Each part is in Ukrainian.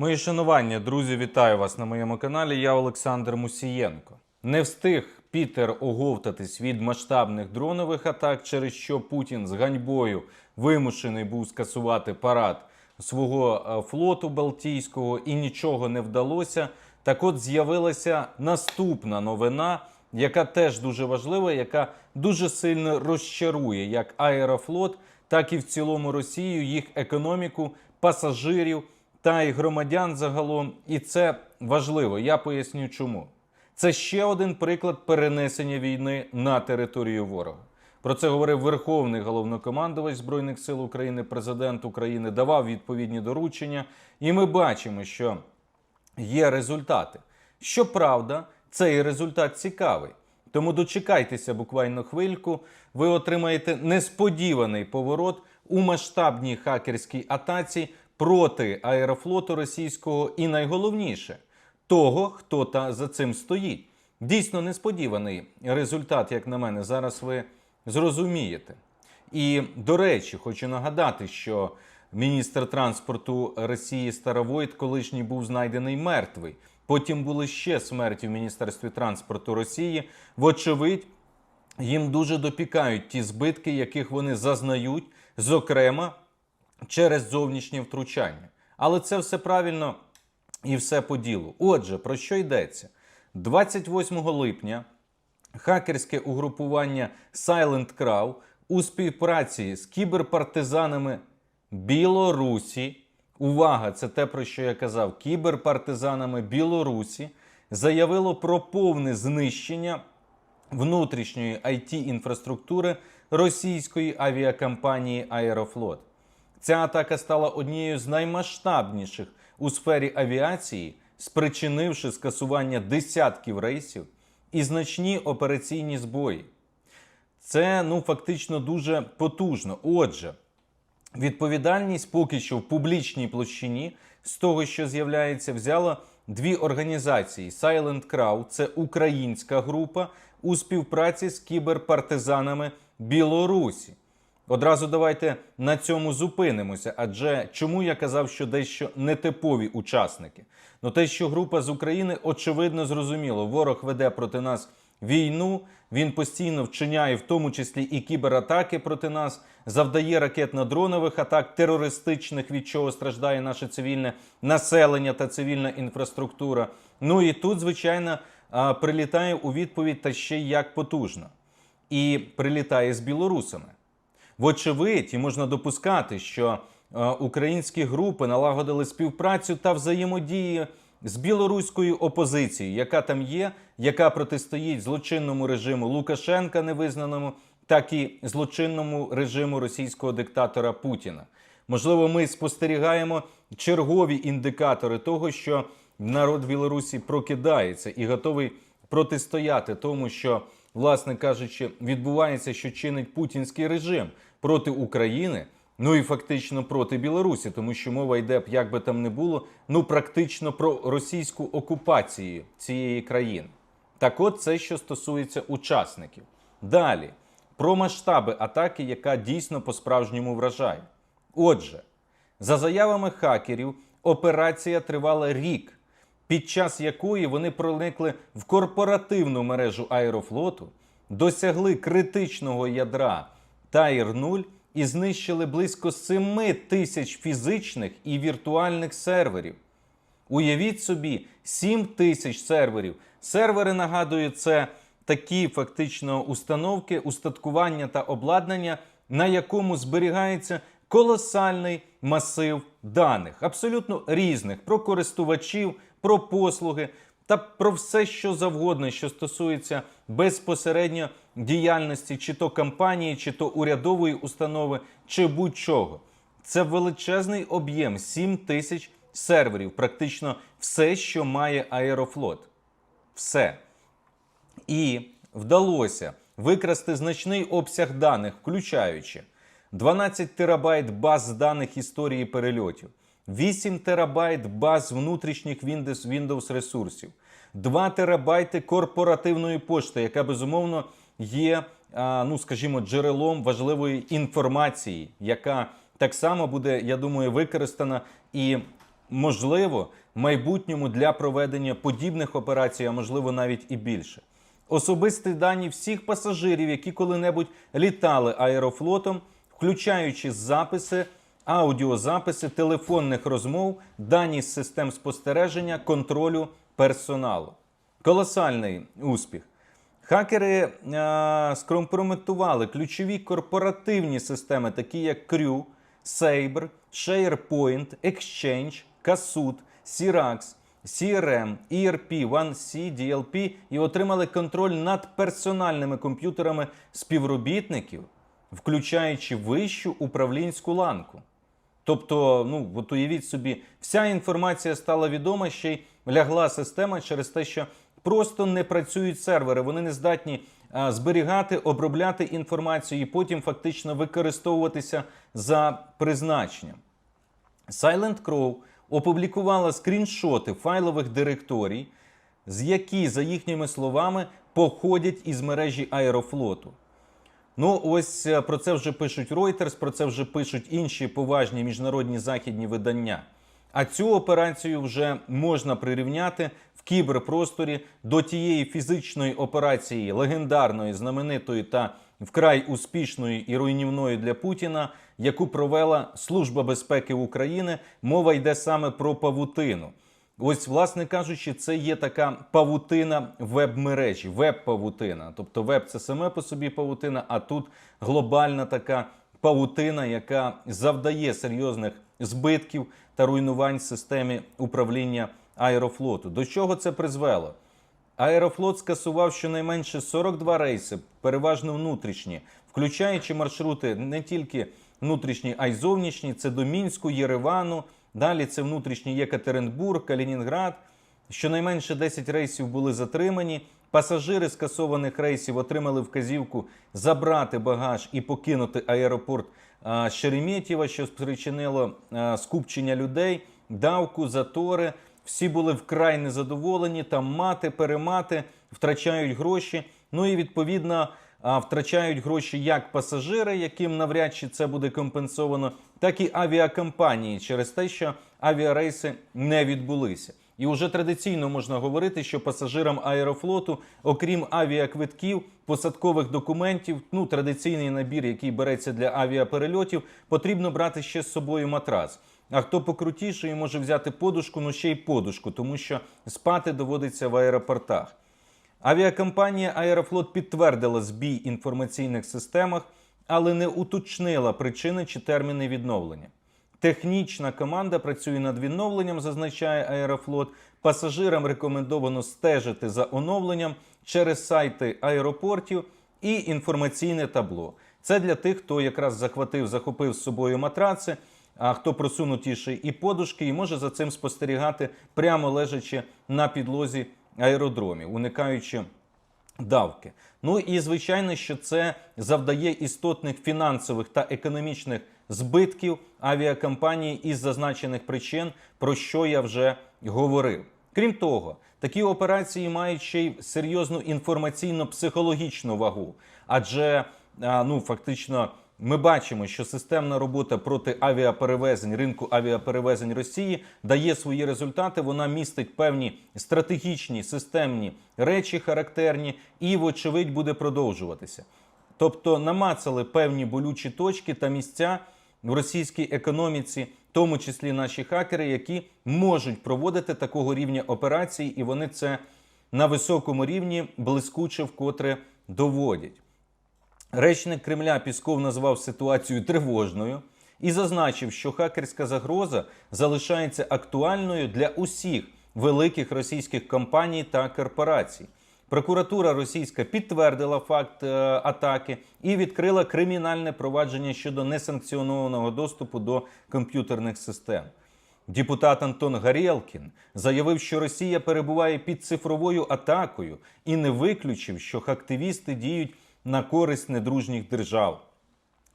Мої шанування, друзі, вітаю вас на моєму каналі. Я Олександр Мусієнко. Не встиг Пітер оговтатись від масштабних дронових атак, через що Путін з ганьбою вимушений був скасувати парад свого е, флоту Балтійського і нічого не вдалося. Так от з'явилася наступна новина, яка теж дуже важлива, яка дуже сильно розчарує як Аерофлот, так і в цілому Росію, їх економіку, пасажирів та й громадян загалом. І це важливо. Я поясню чому. Це ще один приклад перенесення війни на територію ворога. Про це говорив Верховний головнокомандувач Збройних сил України, президент України, давав відповідні доручення. І ми бачимо, що є результати. Щоправда, цей результат цікавий. Тому дочекайтеся буквально хвильку, ви отримаєте несподіваний поворот у масштабній хакерській атаці проти аерофлоту російського і найголовніше того, хто та за цим стоїть. Дійсно несподіваний результат, як на мене, зараз ви зрозумієте. І до речі, хочу нагадати, що міністр транспорту Росії Старовойт колишній був знайдений мертвий. Потім були ще смерті в Міністерстві транспорту Росії. Вочевидь, їм дуже допікають ті збитки, яких вони зазнають, зокрема через зовнішнє втручання. Але це все правильно і все по ділу. Отже, про що йдеться? 28 липня хакерське угрупування Silent Crow у співпраці з кіберпартизанами Білорусі. Увага, це те, про що я казав, кіберпартизанами Білорусі заявило про повне знищення внутрішньої it інфраструктури російської авіакомпанії Аерофлот. Ця атака стала однією з наймасштабніших у сфері авіації, спричинивши скасування десятків рейсів і значні операційні збої. Це ну фактично дуже потужно. Отже, відповідальність поки що в публічній площині з того, що з'являється, взяла дві організації: Silent Crow – це українська група у співпраці з кіберпартизанами Білорусі. Одразу давайте на цьому зупинимося. Адже чому я казав, що дещо нетипові учасники? Ну те, що група з України очевидно зрозуміло, ворог веде проти нас війну. Він постійно вчиняє, в тому числі і кібератаки проти нас, завдає ракетно-дронових атак, терористичних, від чого страждає наше цивільне населення та цивільна інфраструктура. Ну і тут, звичайно, прилітає у відповідь та ще як потужно. І прилітає з білорусами. Вочевидь, і можна допускати, що е, українські групи налагодили співпрацю та взаємодію з білоруською опозицією, яка там є, яка протистоїть злочинному режиму Лукашенка, невизнаному, так і злочинному режиму російського диктатора Путіна. Можливо, ми спостерігаємо чергові індикатори того, що народ Білорусі прокидається і готовий протистояти тому, що, власне кажучи, відбувається, що чинить путінський режим проти України, ну і фактично проти Білорусі, тому що мова йде, як би там не було, ну практично про російську окупацію цієї країни. Так от це що стосується учасників. Далі про масштаби атаки, яка дійсно по-справжньому вражає. Отже, за заявами хакерів, операція тривала рік, під час якої вони проникли в корпоративну мережу аерофлоту, досягли критичного ядра Тайр 0 і знищили близько 7 тисяч фізичних і віртуальних серверів. Уявіть собі, 7 тисяч серверів. Сервери, нагадую, це такі фактично установки, устаткування та обладнання, на якому зберігається колосальний масив даних, абсолютно різних про користувачів, про послуги та про все, що завгодно, що стосується безпосередньо діяльності чи то компанії, чи то урядової установи, чи будь-чого. Це величезний об'єм 7 тисяч серверів, практично все, що має Аерофлот. Все. І вдалося викрасти значний обсяг даних, включаючи 12 терабайт баз даних історії перельотів, 8 терабайт баз внутрішніх Windows, ресурсів, 2 терабайти корпоративної пошти, яка безумовно є, ну скажімо, джерелом важливої інформації, яка так само буде, я думаю, використана і можливо в майбутньому для проведення подібних операцій, а можливо навіть і більше. Особисті дані всіх пасажирів, які коли-небудь літали аерофлотом, включаючи записи, аудіозаписи телефонних розмов, дані з систем спостереження, контролю персоналу. Колосальний успіх. Хакери е, скомпрометували ключові корпоративні системи, такі як Crew, Sabre, SharePoint, Exchange, Kasut, Sirax, CRM, ERP, OneC, DLP і отримали контроль над персональними комп'ютерами співробітників, включаючи вищу управлінську ланку. Тобто, ну от уявіть собі, вся інформація стала відома, ще й лягла система через те, що просто не працюють сервери. Вони не здатні а, зберігати, обробляти інформацію і потім фактично використовуватися за призначенням. Silent Crow опублікувала скріншоти файлових директорій, з які, за їхніми словами, походять із мережі Аерофлоту. Ну, ось е, про це вже пишуть Reuters, про це вже пишуть інші поважні міжнародні західні видання. А цю операцію вже можна прирівняти в кіберпросторі до тієї фізичної операції, легендарної, знаменитої та вкрай успішної і руйнівної для Путіна, яку провела Служба безпеки України. Мова йде саме про павутину. Ось, власне кажучи, це є така павутина веб-мережі, веб-павутина. Тобто веб це саме по собі павутина, а тут глобальна така павутина, яка завдає серйозних збитків та руйнувань системі управління аерофлоту. До чого це призвело? Аерофлот скасував щонайменше 42 рейси, переважно внутрішні, включаючи маршрути не тільки внутрішні, а й зовнішні. Це до Мінську, Єревану. Далі це внутрішній Єкатеринбург, Калінінград. Щонайменше 10 рейсів були затримані. Пасажири скасованих рейсів отримали вказівку забрати багаж і покинути аеропорт Шереметьєва, що спричинило скупчення людей, давку, затори. Всі були вкрай незадоволені. Там мати, перемати втрачають гроші. Ну і відповідно втрачають гроші як пасажири, яким навряд чи це буде компенсовано, так і авіакомпанії через те, що авіарейси не відбулися. І вже традиційно можна говорити, що пасажирам аерофлоту, окрім авіаквитків, посадкових документів, ну традиційний набір, який береться для авіаперельотів, потрібно брати ще з собою матрас. А хто покрутіший, може взяти подушку, ну ще й подушку, тому що спати доводиться в аеропортах. Авіакомпанія Аерофлот підтвердила збій інформаційних системах, але не уточнила причини чи терміни відновлення. Технічна команда працює над відновленням, зазначає Аерофлот. Пасажирам рекомендовано стежити за оновленням через сайти аеропортів і інформаційне табло. Це для тих, хто якраз захватив, захопив з собою матраци, а хто просунутіший і подушки, і може за цим спостерігати прямо лежачи на підлозі аеродромів, уникаючи давки. Ну і звичайно, що це завдає істотних фінансових та економічних збитків авіакомпанії із зазначених причин, про що я вже говорив. Крім того, такі операції мають ще й серйозну інформаційно-психологічну вагу, адже ну фактично. Ми бачимо, що системна робота проти авіаперевезень ринку авіаперевезень Росії дає свої результати. Вона містить певні стратегічні системні речі, характерні, і, вочевидь, буде продовжуватися. Тобто намацали певні болючі точки та місця в російській економіці, в тому числі наші хакери, які можуть проводити такого рівня операцій, і вони це на високому рівні блискуче вкотре доводять. Речник Кремля Пісков назвав ситуацію тривожною і зазначив, що хакерська загроза залишається актуальною для усіх великих російських компаній та корпорацій. Прокуратура російська підтвердила факт е, атаки і відкрила кримінальне провадження щодо несанкціонованого доступу до комп'ютерних систем. Депутат Антон Гарєлкін заявив, що Росія перебуває під цифровою атакою і не виключив, що активісти діють на користь недружніх держав.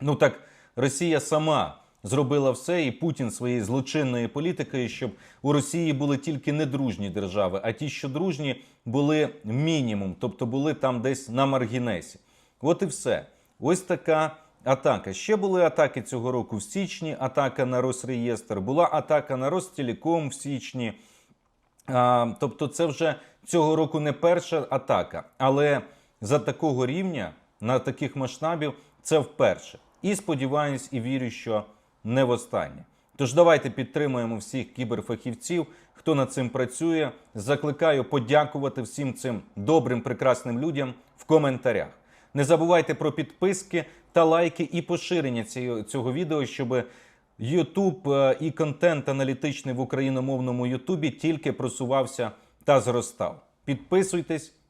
Ну так Росія сама зробила все, і Путін своєю злочинною політикою, щоб у Росії були тільки недружні держави, а ті, що дружні, були мінімум, тобто були там десь на маргінесі. От і все. Ось така атака. Ще були атаки цього року в січні. Атака на Росреєстр, була атака на Ростелеком в січні. А, тобто, це вже цього року не перша атака, але за такого рівня, на таких масштабів, це вперше. І сподіваюсь, і вірю, що не востаннє. Тож давайте підтримуємо всіх кіберфахівців, хто над цим працює. Закликаю подякувати всім цим добрим, прекрасним людям в коментарях. Не забувайте про підписки та лайки і поширення цього відео, щоб YouTube е, і контент аналітичний в україномовному Ютубі тільки просувався та зростав. Підписуйтесь,